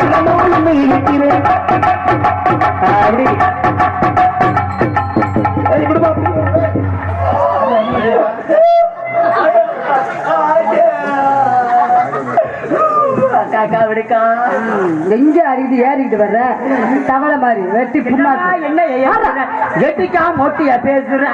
என்னமோ நம்ம இருக்கிறேன் அப்படி விடுக்கா எங்க அடிக்கிட்டு ஏறிக்கிட்டு வர்ற? தவளை மாதிரி வெட்டி புண்ணாக்கு. என்ன ஏன் வெட்டிக்கா மொட்டியா பேசுற?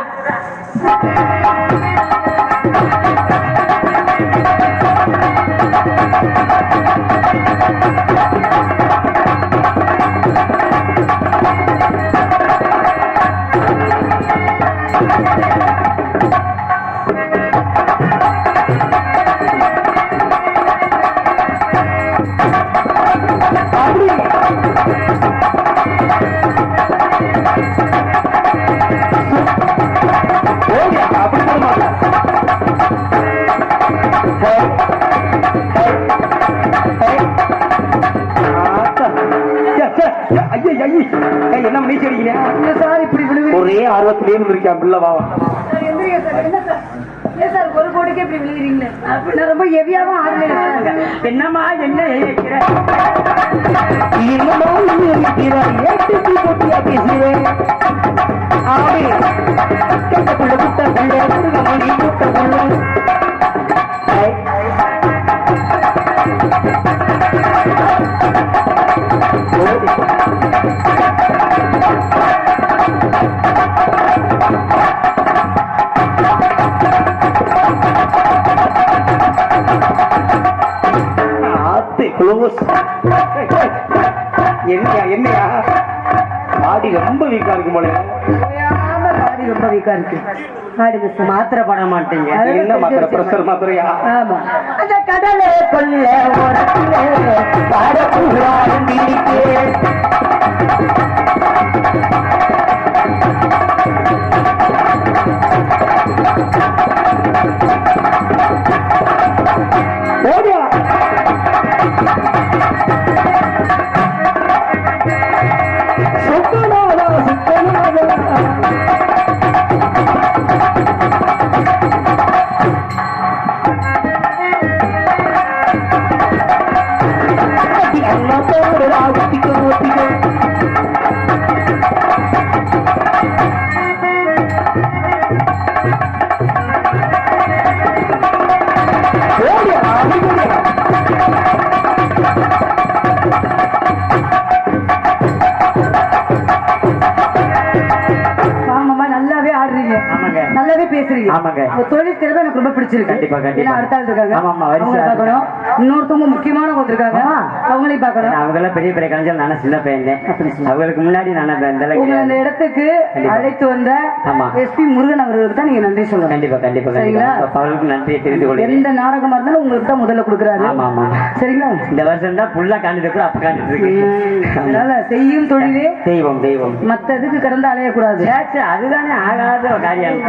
சார் ஏன் சார். ஒரு கோடிக்கே இப்படி விழுகிறீங்களே ரொம்ப ஹெவியாவும் ஆடல என்னம்மா என்ன ஆவே. க்ளோஸ் என்னையா என்னையா? பாடி ரொம்ப வீக்கா இருக்கு போல பாடி ரொம்ப வீக்கா இருக்கு. மாத்திரை பட மாட்டீங்க. என்ன மாத்திரை? பிரஷர் மாத்திரையா? ஆமா. அந்த கடலை பிடிச்சிருக்கு கண்டிப்பா, கண்டிப்பா. அடுத்த ஆள் இருக்காங்க வரிசையா அவங்களை பார்க்கணும் இன்னொருத்தவங்க முக்கியமானவங்க இருக்காங்க ஆமா. அவங்களையும் பார்க்கணும். அவங்கெல்லாம் பெரிய பெரிய கலைஞர் நானும் சின்ன பையன் அவங்களுக்கு முன்னாடி நான் அந்த இடத்துக்கு. அழைத்து வந்த ஆமா. எஸ்பி முருகன் அவர்களுக்கு தான் நீங்க நன்றி சொல்லணும். கண்டிப்பா கண்டிப்பா சரிங்களா? அவர்களுக்கு நன்றியை தெரிந்து கொள்கிறேன். எந்த நாடகமா இருந்தாலும் உங்களுக்கு தான் முதல்ல கொடுக்குறாரு. ஆமா ஆமா. சரிங்களா? இந்த வருஷம் தான் ஃபுல்லா காண்டிட்டு கூட அப்ப காண்டிட்டு இருக்கு. அதனால செய்யும் தொழிலே தெய்வம் தெய்வம். மத்ததுக்கு கடந்து அலையக்கூடாது. அதுதானே ஆகாத ஒரு காரியம்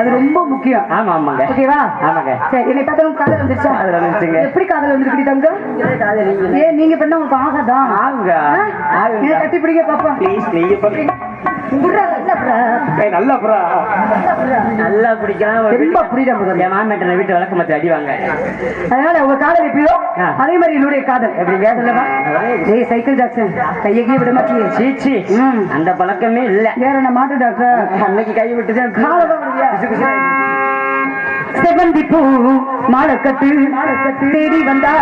அது ரொம்ப முக்கியம். ஆமா ஆமாங்க. ஓகேவா? ஆமாங்க. சரி என்னை பார்த்தவங்க காதல் வந்துருச்சா? காதல் வந்துருச்சுங்க. எப்படி காதல் வந்துருக்குடி தங்க ஏன் நீங்க பண்ண உங்களுக்கு ஆகாதா ஆகுங்க. ஏன் கட்டி பிடிக்க பாப்பா. ப்ளீஸ் நீங்க நல்லா பிடிக்கலாம் ரொம்ப என் மாமேட்டனை வீட்டு மத்தி அடிவாங்க அதனால உங்க காதல் எப்படியோ. அதே மாதிரி என்னுடைய காதல். எப்படிங்க? சொல்லவா? ஏய் சைக்கிள் ஜாக்சன் கையகே விட மாட்டியே. சீச்சி. அந்த பழக்கமே இல்ல. வேற என்ன மாட்டு டாக்டர்? அன்னைக்கு கை விட்டுதான்? செவந்தி பூ மாலக்கட்டு. தேடி வந்தா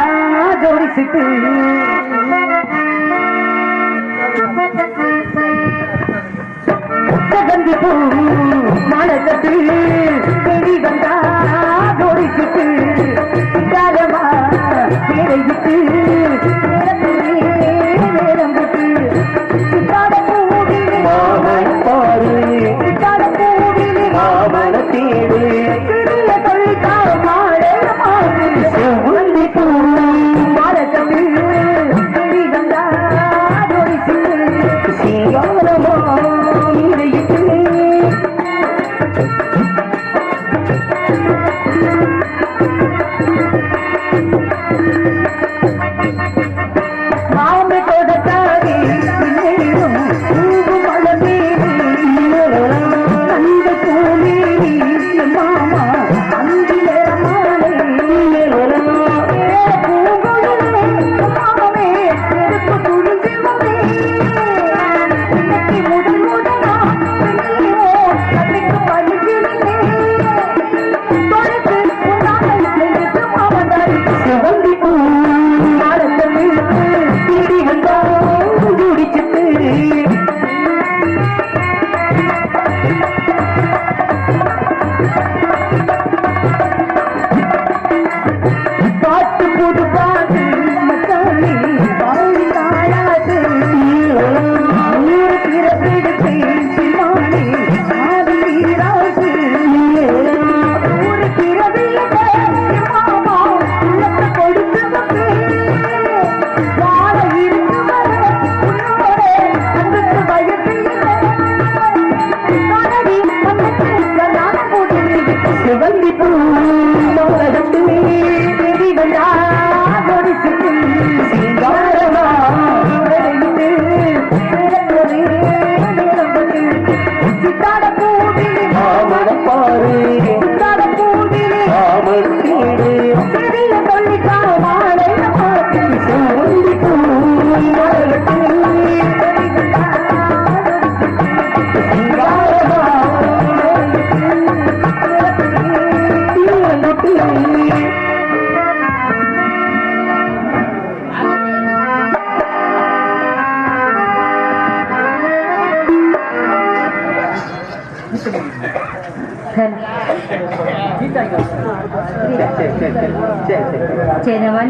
ஜோடி சிட்டு செவந்தி பூ மாலக்கட்டு தேடி வந்தா ஜோடி சிட்டு காலமா வேலை விட்டு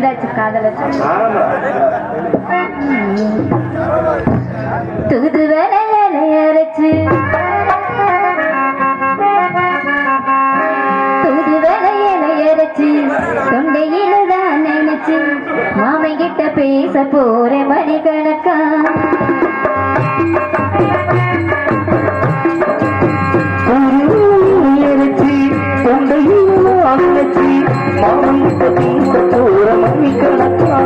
வந்தாச்சு காதல தூது வேலையை அரைச்சு. தூது வேலையை அரைச்சு. தொண்டையில தான் நினைச்சு. மாமன் கிட்ட பேச மணிக்கணக்கா. இறைச்சி தொண்டையில் அணைச்சி மாமன் சூரமணி கணக்கா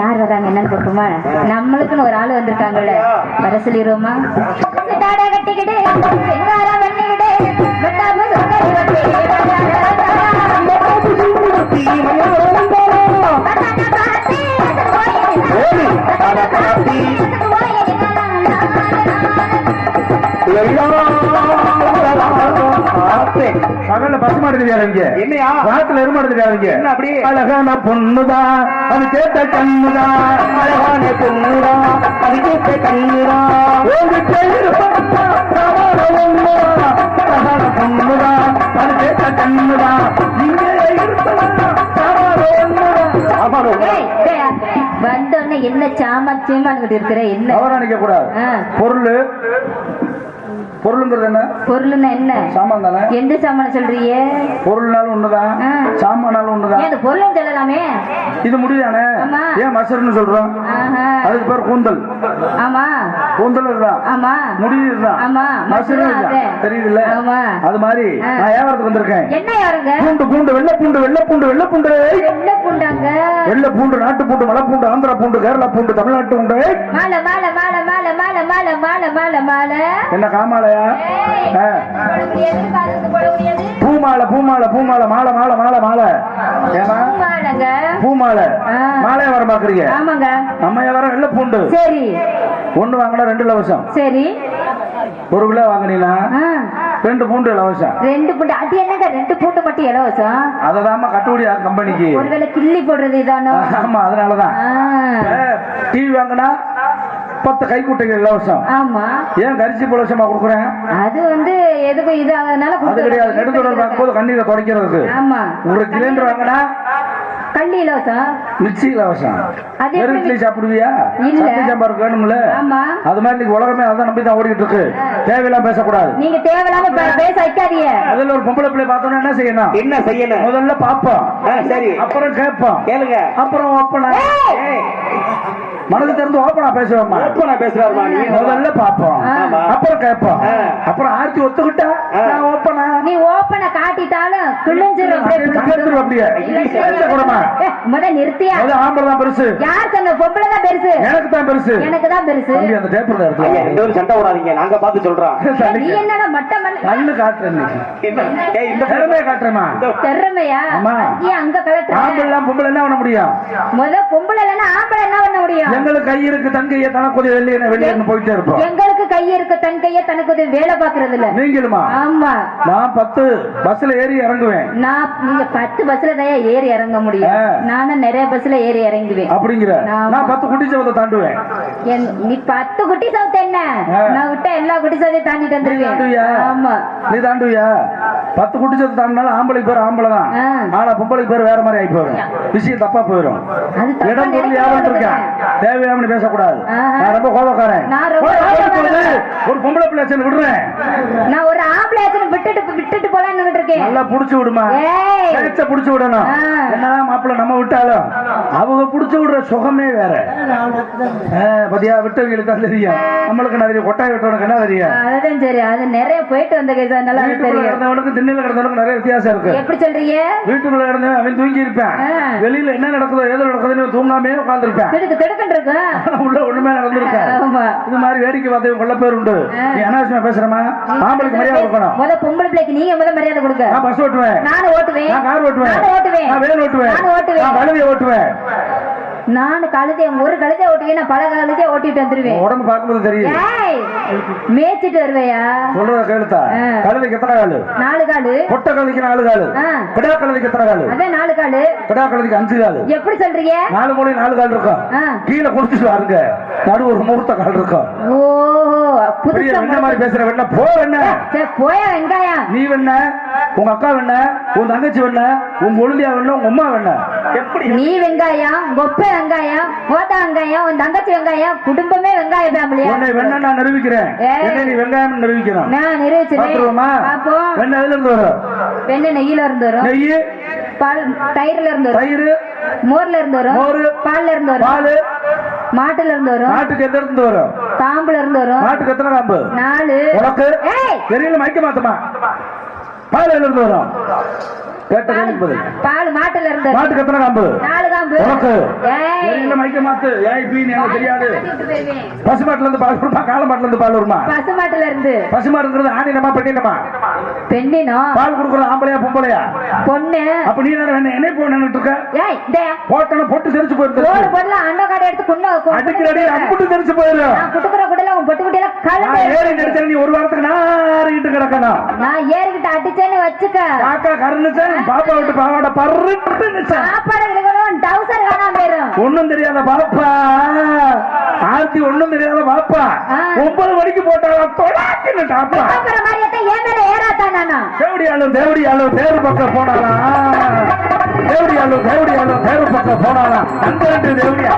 யார் வராங்க என்னன்னு பார்ப்போமா நம்மளுக்குன்னு ஒரு ஆள் வந்திருக்காங்கல்ல வர சொல்லிடுவோமா கட்டிக்கிட்டு பகல்ல பசு மாடு கிடையாது என்னையா? வாரத்துல எருமாடு கிடையாது அப்படி? அழகான பொண்ணுதான் அது கேட்ட கண்ணுதான் அழகான பொண்ணுதான் அது கேட்ட கண்ணுதான் அழகான பொண்ணுதான் அது கேட்ட கண்ணுதான் இங்கே வந்தோடனே என்ன சாமத்தியமா இருக்கிற என்ன? கூடாது பொருள் பொருளுங்கிறது என்ன? பொருள்னா என்ன? சாமான் தானே எந்த சாமான சொல்றீங்க? பொருள்னாலும் ஒண்ணுதான். சாமானாலும் ஒண்ணுதான். ஏன் அந்த பொருளும் சொல்லலாமே? இது முடியுதானே. ஏன் மசர்னு சொல்றோம். அதுக்கு பேர் கூந்தல். ஆமா. கூந்தல் இதுதான். ஆமா. முடி இதுதான். ஆமா, மசரு அது. தெரியுதுல்ல? ஆமா. அது மாதிரி. நான் வியாபாரத்துக்கு வந்திருக்கேன். என்ன யாருங்க பூண்டு பூண்டு வெள்ளை பூண்டு வெள்ளை பூண்டு வெள்ளை பூண்டு. வெள்ள பூண்டாங்க. வெள்ளை பூண்டு நாட்டு பூண்டு மலை பூண்டு ஆந்திரா பூண்டு கேரளா பூண்டு தமிழ்நாட்டு பூண்டு. மாலை மாலை மாலை மாலை மாலை மாலை மாலை மாலை மாலை. என்ன காமாலையா முடியாது பூமாலை பூமாலை பூமாலை மாலை மாலை மாலை மாலை. ஏமா பூமாலை. மாலையா வர பாக்குறீங்க? ஆமாங்க. நம்ம வியாபாரம் வெள்ளை பூண்டு. சரி. ஒண்ணு வாங்கினா ரெண்டு லவசம் சரி. ஒரு கிலோ வாங்கினீங்கன்னா ரெண்டு பூண்டு இலவசம். ரெண்டு பூண்டு. அது என்னங்க? ரெண்டு பூண்டு மட்டும் இலவசம்? அததாம கட்டுப்படி கம்பெனிக்கு? ஒருவேளை கிள்ளி போடுறது இதானோ? ஆமா அதனாலதான். டிவி வாங்கினா பத்து கைக்குட்டைகள் இலவசம் ஆமா. ஏன் கரிசி இலவசமா கொடுக்குறேன்? அது வந்து எதுக்கும் இது அதனால அது கிடையாது. நெடுந்தொடர் பார்க்கும்போது கண்ணீரை துடைக்கிறதுக்கு. ஆமா. ஒரு சிலிண்டர் வாங்கினா கள்ளி இலவசம். மிக்சி இலவசம். அது வெறும் இட்லி சாப்பிடுவியா? இல்ல. சட்னி சாம்பார் வேணும்ல? ஆமா. அது மாதிரி இன்னைக்கு உலகமே அதான் நம்பி தான் ஓடிட்டு இருக்கு தேவையெல்லாம் பேசக்கூடாது. நீங்க தேவையில்லாம பேச வைக்காதீங்க. முதல்ல ஒரு பொம்பளை பிள்ளை பார்த்தோம்னா என்ன செய்யணும்? என்ன செய்யணும்? முதல்ல பாப்போம் ஆ, சரி. அப்புறம் கேட்போம் கேளுங்க. அப்புறம் ஓப்பனா. ஏய்! மனது திறந்து ஓப்பனா பேசுவோம்மா எப்ப நான் பேசுறாருமா நீ முதல்ல பாப்போம் ஆமா. அப்புறம் கேட்போம். அப்புறம் ஆர்த்தி ஒத்துக்கிட்டா. நான் ஓப்பனா நீ ஓப்பனை காட்டிட்டாலும் கிழிஞ்சிரும் அப்படியே கலந்துரும் அப்படியே. இல்ல, பேச கூடமா ஏ, முத நிறுத்தியா? முத ஆம்பளை தான் பெருசு. யார் சொன்ன பொம்பளை தான் பெருசு? எனக்கு தான் பெருசு. எனக்கு தான் பெருசு. தம்பி அந்த டேப்பர் ஐயா இடத்துல ரெண்டு பேரும் சண்டை விடாதீங்க நாங்க பார்த்து சொல்றோம். நீ என்னடா மட்டம் பண்ண கண்ணு காட்டுறேன் இன்னைக்கு என்ன? ஏய், இந்த திறமையை காட்டுறேமா திறமையா? ஆமா. ஏன் அங்க கலட்டுற? ஆம்பளை பொம்பளை என்ன பண்ண முடியும்? முத பொம்பளை ஆம்பளை என்ன பண்ண முடியும்? எங்களுக்கு கை இருக்கு தங்கைய தனக்குதி வெளியே வெளியே போயிட்டே இருப்போம். எங்களுக்கு கை இருக்கு தன் கைய தனக்கு உதவி வேலை பாக்குறது இல்ல. நீங்களுமா? ஆமா. நான் பத்து பஸ்ல ஏறி இறங்குவேன். நான் நீங்க பத்து பஸ்ல தான் ஏறி இறங்க முடியும். நானும் நிறைய பஸ்ல ஏறி இறங்குவேன். அப்படிங்கிற. நான் பத்து குட்டி சவத்தை தாண்டுவேன். நீ பத்து குட்டி சவுத்த என்ன. நான் விட்ட எல்லா குட்டி சவுத்தையும் தாண்டிட்டு? வந்துருவேன். ஆமா. நீ தாண்டுவியா? பத்து குட்டி சவத்தை தாண்டினாலும் ஆம்பளைக்கு பேர் ஆம்பளை தான். ஆனா பொம்பளைக்கு பேர் வேற மாதிரி ஆகி போயிடும் விஷயம் தப்பா போயிடும் இடம் பொருள் யாரும் இருக்கேன். தேவையாமனு பேசக்கூடாது. நான் ரொம்ப கோபக்காரன். ஒரு பொம்பளை பிள்ளை விடுறேன். நான் ஒரு ஆம்பளை விட்டுட்டு விட்டுட்டு போலான்னு இருக்கேன். நல்லா புடிச்சு விடுமா. பேச்ச புடிச்சு விடணும். என்னதான் மாப்பிள்ளை நம்ம விட்டாலும் அவங்க புடிச்சு விடுற சுகமே வேற. பாத்தியா விட்டவங்களுக்கு தான் தெரியும். நம்மளுக்கு தெரியும். கொட்டாய் விட்டவனுக்கு என்ன தெரியும்? அதுதான் சரி. அது நிறைய போயிட்டு வந்த கேஸ் அதனால கிடந்தவனுக்கு திண்ணையில கிடந்தவனுக்கு நிறைய வித்தியாசம் இருக்கு. எப்படி சொல்றீங்க? வீட்டுக்குள்ள இருந்தவன் அவன் தூங்கி இருப்பேன். வெளியில என்ன நடக்குதோ ஏதோ நடக்குதுன்னு தூங்காமே உட்கார்ந்திருப்பேன். திடுக்கு திடுக்குன்னு இருக்கும் ஆனா உள்ள ஒண்ணுமே நடந்திருக்காது. ஆமா. இது மாதிரி வேடிக்கை பார்த்தவங்க கொள்ள பேர் உண்டு. நீ அனாவசியமா பேசுறமா? ஆம்பளைக்கு மரியாதை கொடுக்கணும். முத பொம்பளை பிள்ளைக்கு நீங்க முத மரியாதை கொடுங்க. நான் பஸ் ஓட்டுவேன். நானும் ஓட்டுவேன். நான் கார் ஓட்டுவேன். நானும் ஓட்டுவேன். நான் வேன் ஓட்டுவேன். நானும் ஓட்டுவேன். நான் கழுதையை ஓட்டுவேன். நானும் கழுதை ஒரு கழுதை ஓட்டுவேன் நான் பல கழுதையை ஓட்டிட்டு வந்துருவேன். உடம்பு பார்க்கும்போது தெரியும் ஏய் மேய்ச்சிட்டு வருவையா? சொல்றத கேளுத்தா. ஆ. கழுதைக்கு எத்தனை காலு? நாலு காலு. பொட்டை கழுதைக்கு நாலு காலு. கிடா கழுதைக்கு எத்தனை காலு? அதான் நாலு காலு. கிடா கழுதைக்கு அஞ்சு காலு. எப்படி சொல்றீங்க? நாலு மூணு நாலு கால் இருக்கும். கீழே குடிச்சிட்டு வாருங்க. நடு ஒரு முகூர்த்த கால் இருக்கும் ஓ பெரிய புதுசா வெண்ண மாதிரி பேசுற வெண்ண போ சரி, போயா வெங்காயம். நீ வெண்ண உங்க அக்கா வெண்ண உன் தங்கச்சி வெண்ண உங்க ஒழுந்தியா வெண்ண உங்க அம்மா வெண்ண எப்படி நீ வெங்காயம் கொப்பை வெங்காயம் கோதா வெங்காயம் உன் தங்கச்சி வெங்காயம் குடும்பமே வெங்காய ஃபேமிலியா? உன்னை வெண்ண நான் நிரூபிக்கிறேன். என்ன நீ வெங்காயம் நிரூபிக்கிறோம் நான் பாத்துருவோமா பாப்போம் வெண்ண எதுல இருந்து வரும்? வெண்ணெய் நெய்யில இருந்து வரும். நெய். பால் தயிர்ல இருந்து வரும். தயிர். மோர்ல இருந்து வரும். மோரு. பால்ல இருந்து வரும். பால். மாட்டுல இருந்து வரும். நாட்டுக்கு எந்த இருந்து வரும்? காம்புல இருந்து வரும். நாட்டுக்கு எத்தனை காம்பு நாலு. உனக்கு? தெரியல மயக்க மாத்தமா பால் எதுல இருந்து வரும். கேட்ட பதில் பால் மாட்டுல இருந்து வரும். நாட்டுக்கு எத்தனை காம்பு? நாலு காம்பு உனக்கு? ஏய். மாத்து? ஏய் பீ எனக்கு தெரியாது. போயிருவேன். பசுமாட்டுல இருந்து பால் வருமா? காளை மாட்டுல இருந்து பால் வருமா? பசு மாட்டுல இருந்து. பசுமாடுங்கிறது ஆணினமா பெண்ணினமா? பெண்ணினம் பால் கொடுக்குறது ஆம்பளையா பொம்பளையா? பொண்ணு. அப்ப நீ என்ன வேணும்? என்ன போ நின்னுட்டு இருக்க? ஏய் இந்த. போட்டன பொட்டு தெரிச்சு ஒரு போயிருக்கு பொருள் அண்ட காடை எடுத்து குண்ட அடிக்கிறடி அம்புட்டு தெரிச்சு போயிரு. நான் குட்டுக்கிற குடல உன் பொட்டு நான் ஏறி கலந்து நீ ஒரு வாரத்துக்கு நாரிக்கிட்டு கிடக்கணும். நான் ஏறிக்கிட்டு அடிச்சேன்னு வச்சுக்க. காக்கா கருணுச்சேன். பாப்பா விட்டு பாவாட பருன்னு சாப்பாடு இருக்கணும் டவுசர் காணாம ஒண்ணும் தெரியாத பாப்பா. ஆர்த்தி ஒண்ணும் தெரியாத பாப்பா. ஒன்பது மணிக்கு போட்டாங்க தொடாக்கின்னு டாப்பா. நானா. தேவடியாலும் தேவடியாலும் தேர் பக்கம் போனாலாம் தேவடியாலும் தேவடியாலும் தேர் பக்கம் போனாலாம் அந்த ரெண்டு தேவடியா.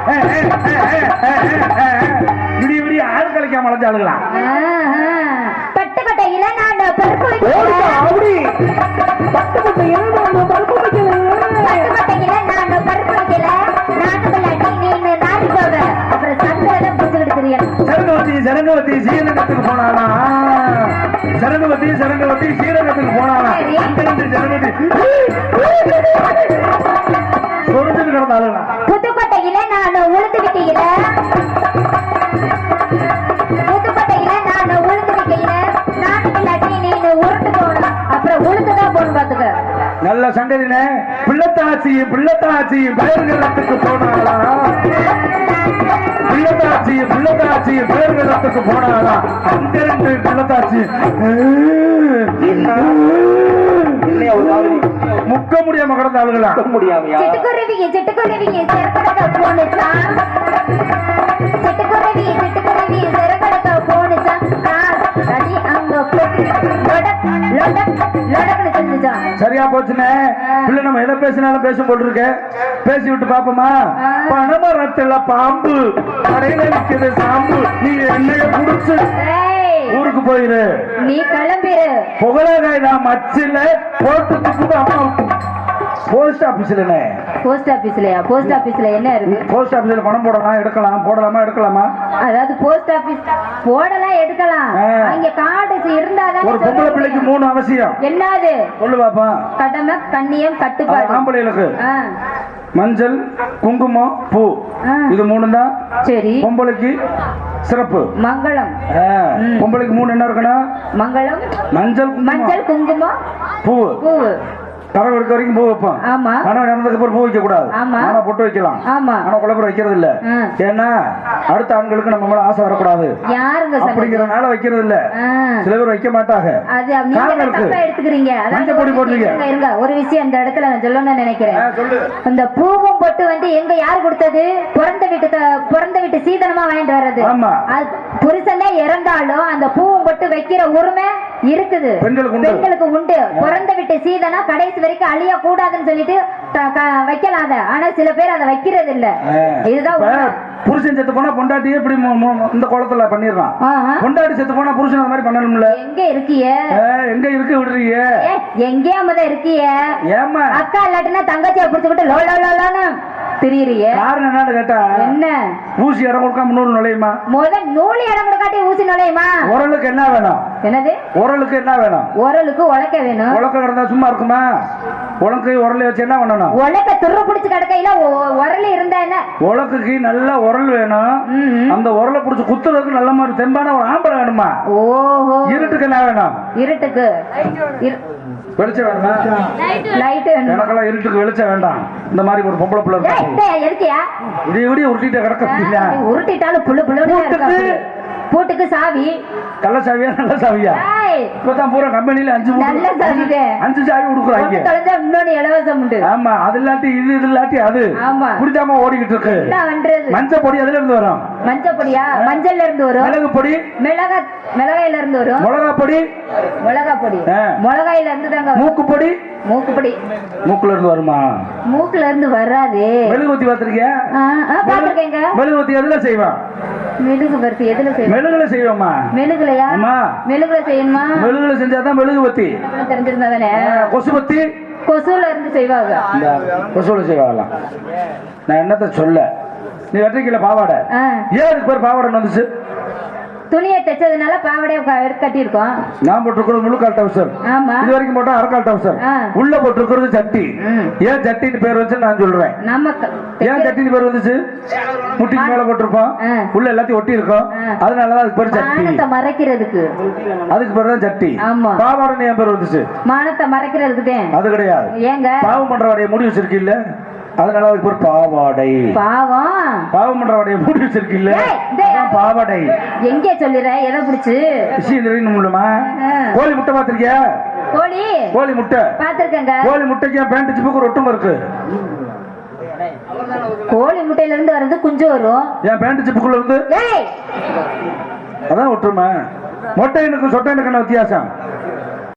விடிய விடிய ஆள் கலைக்காம அலைஞ்சாளுங்களாம் அப்படி. பட்டுக்கோட்டையில நான் பருப்பு வைக்கிறேன். பட்டுக்கோட்டையில நான் பருப்பு வைக்கல நாட்டுக்குள்ளாட்டி நீ நாரி போக அப்புறம் சந்திரதான் புடிச்சுக்கிட்டு தெரியணும். சரங்கவதி சரங்கவதி சீரகத்துக்கு போனானா சரங்கவதி சீரகத்துக்கு போனானா சரங்கவதி பிள்ளத்தாச்சியும் பயிர்களத்துக்கு போனாளா? பிள்ளத்தாச்சியும் பிள்ளத்தாச்சியும் பயிர்களத்துக்கு இல்லையா ஒரு மாதிரி முக்க முடியாம கிடந்த ஆளுகளா முடியாமையா? சிட்டுக்குருவிங்க சிட்டுக்குருவிங்க சிறக்கடக்க போனுச்சா சிட்டுக்குருவி சிட்டுக்குருவி சிறக்கடக்க போனுச்சா அடி அங்க போட்டு லொடக் லொடக் லொடக்னு செஞ்சுச்சான் சரியா போச்சுனே பிள்ளை நம்ம எதை பேசினாலும் பேசும் போல் இருக்க பேசி விட்டு பாப்போமா? பணமரத்துல பாம்பு. கடையில நிக்குது சாம்பு. நீ என்னைய குடிச்சு ஏய். ஊருக்கு போயிரு. நீ கிளம்பிரு. புகழகாய் நான் மச்சில போட்டு அம்மா போஸ்ட் ஆபீஸ்லனே போஸ்ட் ஆபீஸ்லயா போஸ்ட் ஆபீஸ்ல என்ன இருக்கு? போஸ்ட் ஆபீஸ்ல பணம் போடலாம்? எடுக்கலாம். போடலாமா? எடுக்கலாமா? அதாவது போஸ்ட் ஆபீஸ் போடலாம் எடுக்கலாம். அங்க கார்டு இருந்தாதான் ஒரு பொம்பளை பிள்ளைக்கு மூணு அவசியம். என்னது? சொல்லு பாப்பா. கடமை கண்ணியம் கட்டுப்பாடு. ஆம்பளைகளுக்கு மஞ்சள் குங்குமம் பூ. இது மூணு தான். சரி. பொம்பளைக்கு சிறப்பு. மங்களம். பொம்பளைக்கு மூணு என்ன இருக்கணும் மங்களம். மஞ்சள் மஞ்சள் குங்குமம். பூ பூவு. கறவை இருக்க வரைக்கும் பூ வைப்போம். ஆமா. கணவன் இறந்ததுக்கு அப்புறம் பூ வைக்க கூடாது ஆமா. ஆனா பொட்டு வைக்கலாம். ஆமா. ஆனா குழப்பம் வைக்கிறது இல்ல. ஏன்னா அடுத்த ஆண்களுக்கு நம்ம மேல ஆசை வரக்கூடாது. யாருங்க சொன்னது அப்படிங்கறதுனால வைக்கிறது இல்ல சில பேர் வைக்க மாட்டாங்க. மஞ்சள் பொடி இருங்க ஒரு விஷயம் இந்த இடத்துல நான் சொல்லணும்னு நினைக்கிறேன். அந்த பூவும் பொட்டு வந்து எங்க யார் கொடுத்தது? பிறந்த வீட்டு பிறந்த வீட்டு சீதனமா வாங்கிட்டு வர்றது. ஆமா. அது புருஷனே இறந்தாலும் அந்த பூவும் பொட்டு வைக்கிற உரிமை இருக்குது. பெண்களுக்கு உண்டு. பிறந்த வீட்டு சீதனம் கடைசி வரைக்கும் அழிய கூடாதுன்னு சொல்லிட்டு த- க- வைக்கலாம் அத ஆனா சில பேர் அதை வைக்கிறது இல்ல. இதுதான். புருஷன் செத்து போனா மு- மு- இந்த குளத்துல பண்ணிடுறான். பொண்டாட்டி செத்து போனா புருஷன் அந்த மாதிரி பண்ணணும்ல? எங்க இருக்கிய? எங்க இருக்கு விடுறீங்க? ஏ, எங்கேயா முத இருக்கிய? ஏமா அக்கா இல்லாட்டினா தங்கச்சியை பிடிச்சுக்கிட்டு லோ லோ லோன்னு. திரியுறிய காரணம் என்னன்னு கேட்டா என்ன? ஊசி இடம் கொடுக்காம நூறு நுழையுமா? முத நூலி இடம் காட்டி ஊசி நுழையுமா? உரலுக்கு என்ன வேணும்? என்னது? உரலுக்கு என்ன வேணும்? உரலுக்கு உழைக்க வேணும். உலக்க கிடந்தா சும்மா இருக்குமா? உலக்கு உரலை வச்சு என்ன பண்ணணும்? உழைக்க துரு பிடிச்சு கிடக்கையில உரல் இருந்தா என்ன? உலக்குக்கு நல்ல உரல் வேணும். அந்த உரலை பிடிச்சி குத்துறதுக்கு நல்ல மாதிரி தெம்பான ஒரு ஆம்பளை வேணுமா? ஓஹோ. இருட்டுக்கு என்ன வேணும்? இருட்டுக்கு. இரு- வெளிச்சம் வேணுமா? எனக்கெல்லாம் இருட்டுக்கு வெளிச்சம் வேண்டாம். இந்த மாதிரி ஒரு பொம்பளை பிள்ளை இருக்கா? விடிய விடிய உருட்டிட்டு கிடக்க. உருட்டிட்டாலும் புழு புழு பூட்டுக்கு? சாவி. கள்ள சாவியா? நல்ல சாவியா? இப்பதான் பூரா கம்பெனில அஞ்சு நல்ல சாவிதே. அஞ்சு சாவி கொடுக்குறாங்க தொலைஞ்சா இன்னொன்னு இலவசம் உண்டு. ஆமா அது இல்லாட்டி இது இது இல்லாட்டி அது. ஆமா. குடிக்காம ஓடிக்கிட்டு இருக்கு. மஞ்சள் பொடி அதுல இருந்து வரும்? மஞ்சள் பொடியா மஞ்சள்ல இருந்து வரும். மிளகு பொடி மிளகா மிளகாயில இருந்து வரும். மிளகா பொடி மிளகா பொடி. மிளகாயில இருந்து தாங்க. மூக்கு பொடி மூக்கு பொடி மூக்குல இருந்து வருமா? மூக்குல இருந்து வராதே. மெழுகுவத்தி பார்த்திருக்கியா? ஆ, ஆ, பாத்திருக்கேங்க மெழுகுவத்தி எதுல செய்வான்? மெழுகு பருத்தி எதுல செய்யணும் மெழுகுல செய்வோமா மெழுகுலையா ஆமா. மெழுகுல செய்யணுமா? மெழுகுல செஞ்சாதான் மெழுகுவத்தி தெரிஞ்சிருந்தா தானே? கொசுபத்தி கொசுல இருந்து செய்வாங்க. இந்த கொசுல செய்வாங்களாம். நான் என்னத்த சொல்ல? நீ வெற்றிக்கல பாவாடை. ஏன் அதுக்கு பேர் பாவாடை வந்துச்சு? துணியை தைச்சதுனால பாவடைய கட்டியிருக்கோம். நான் போட்டிருக்கிறது முழுக்கால் டவுசர் ஆமா. இது வரைக்கும் போட்டா அரைக்கால் டவுசர். உள்ள போட்டிருக்கிறது சட்டி. ஏன் சட்டின்னு பேர் வச்சு நான் சொல்றேன். நம்ம ஏன் சட்டின்னு பேர் வந்துச்சு? முட்டிக்கு மேல போட்டிருப்போம். உள்ள எல்லாத்தையும் ஒட்டி இருக்கும். அதனாலதான் அதுக்கு பேர் சட்டி. மறைக்கிறதுக்கு. அதுக்கு பேர் தான் சட்டி. ஆமா. பாவாடை ஏன் பேர் வந்துச்சு? மானத்தை மறைக்கிறதுக்கு அது கிடையாது. ஏங்க? பாவம் பண்றவாடைய முடி வச்சிருக்கீல்ல? அதனால அதுக்கு பேர் பாவாடை. பாவம் பாவம் பண்றவாடைய முடி வச்சிருக்கீல்ல பாவாடை. எங்கே சொல்லிடுற எதை பிடிச்சு? விஷயம் தெரியணும் ஆ. கோழி முட்டை பாத்திருக்கியா கோழி? கோழி முட்டை. பாத்திருக்கேங்க கோழி முட்டைக்கு பேண்ட் ஜிப்புக்கு ஒரு ஒட்டும் இருக்கு? கோழி முட்டையில இருந்து வர்றது குஞ்சு வரும். என் பேண்ட் ஜிப்புக்குள்ள இருந்து அதான் ஒற்றுமை. மொட்டைனுக்கும் சொட்டைனுக்கு என்ன வித்தியாசம்?